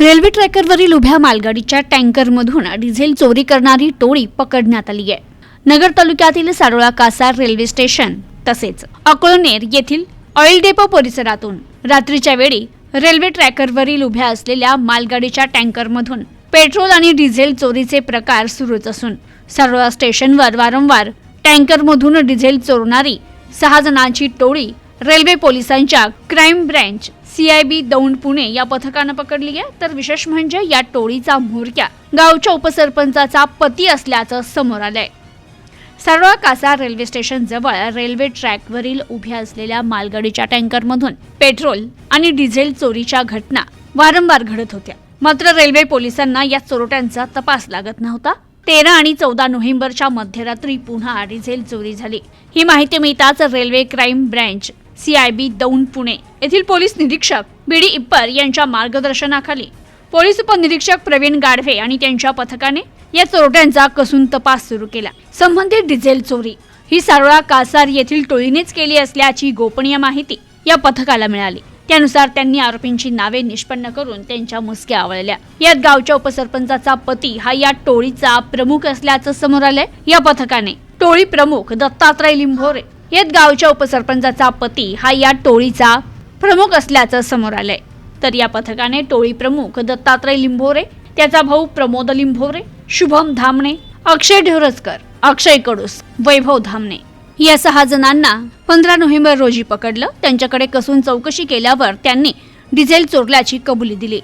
Railway ट्रॅकरवरील उभ्या मालगाडीच्या टँकरमधून diesel चोरी करणारी टोळी पकडण्यात आली आहे. नगर तालुक्यातील सारोळा कासार रेल्वे स्टेशन तसेच अकोळनेर येथील ऑइल डेपो परिसरातून रात्रीच्या वेळी रेल्वे ट्रॅकरवरील उभ्या असलेल्या मालगाडीच्या टँकरमधून पेट्रोल आणि डिझेल चोरीचे प्रकार सुरूच असून सारोळा स्टेशनवर वारंवार टँकरमधून डिझेल चोरणारी सहा जणांची टोळी रेल्वे पोलिसांच्या crime branch CIB Daund Pune या पथकानं पकडली आहे. तर विशेष म्हणजे या टोळीचा म्होरक्या गावच्या उपसरपंचाचा पती असल्याचं समोर आलंय. सरळ कासा रेल्वे स्टेशन जवळ रेल्वे ट्रॅकवरील उभ्या असलेल्या मालगाडीच्या टँकरमधून पेट्रोल आणि डिझेल चोरीच्या घटना वारंवार घडत होत्या. मात्र रेल्वे पोलिसांना या चोरट्यांचा तपास लागत नव्हता. तेरा आणि चौदा नोव्हेंबरच्या मध्यरात्री पुन्हा डिझेल चोरी झाली. ही माहिती मिळताच railway crime branch CIB Daund Pune येथील पोलीस निरीक्षक बीडी इप्पर यांच्या मार्गदर्शनाखाली. पोलीस उपनिरीक्षक प्रवीण गाढवे आणि त्यांच्या पथकाने या चोरट्यांचा कसून तपास सुरू केला. संबंधित डिझेल चोरी. ही सारोळा कासार येथील टोळीनेच केली असल्याची गोपनीय माहिती या पथकाला मिळाली. त्यानुसार त्यांनी आरोपींची नावे निष्पन्न करून त्यांच्या मुसक्या आवळल्या. यात गावच्या उपसरपंचाचा पती हा या टोळीचा प्रमुख असल्याचं समोर आलंय. या पथकाने टोळी प्रमुख दत्तात्रय लिंभोरे यात गावच्या उपसरपंचाचा पती हा या टोळीचा प्रमुख असल्याचं समोर आलंय. तर या पथकाने टोळी प्रमुख दत्तात्रय लिंभोरे त्याचा भाऊ प्रमोद लिंभोरे शुभम धामणे अक्षय ढोरसकर अक्षय कडूस वैभव धामणे या सहा जणांना पंधरा नोव्हेंबर रोजी पकडलं. त्यांच्याकडे कसून चौकशी केल्यावर त्यांनी डिझेल चोरल्याची कबुली दिली.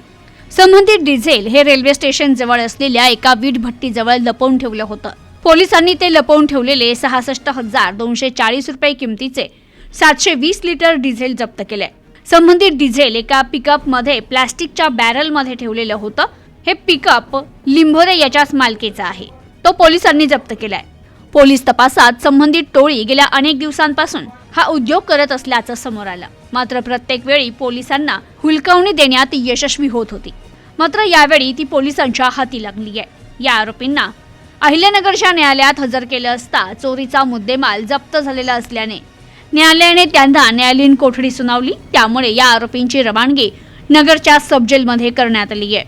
संबंधित डिझेल हे रेल्वे स्टेशन जवळ असलेल्या एका वीट भट्टीजवळ लपवून ठेवलं होतं. पोलिसांनी ते लपवून ठेवलेले सहासष्ट हजार दोनशे चाळीस रुपये किमतीचे सातशे वीस लिटर डिझेल जप्त केले. संबंधित डिझेल एका पिकअपमध्ये प्लॅस्टिकच्या बॅरलमध्ये ठेवलेलं होतं. हे पिकअप लिंभोरे याच्याच मालकीचा आहे. तो पोलिसांनी जप्त केलाय. पोलीस तपासात संबंधित टोळी गेल्या अनेक दिवसांपासून हा उद्योग करत असल्याचं समोर आलं. मात्र प्रत्येक वेळी पोलिसांना हुलकावणी देण्यात यशस्वी होत होती. मात्र यावेळी ती पोलिसांच्या हाती लागली आहे या आरोपींना अहिल्यानगरच्या न्यायालयात हजर केलं असता चोरीचा मुद्देमाल जप्त झालेला असल्याने न्यायालयाने त्यांना न्यायालयीन कोठडी सुनावली. त्यामुळे या आरोपींची रवानगी नगरच्या सबजेलमध्ये करण्यात आली आहे.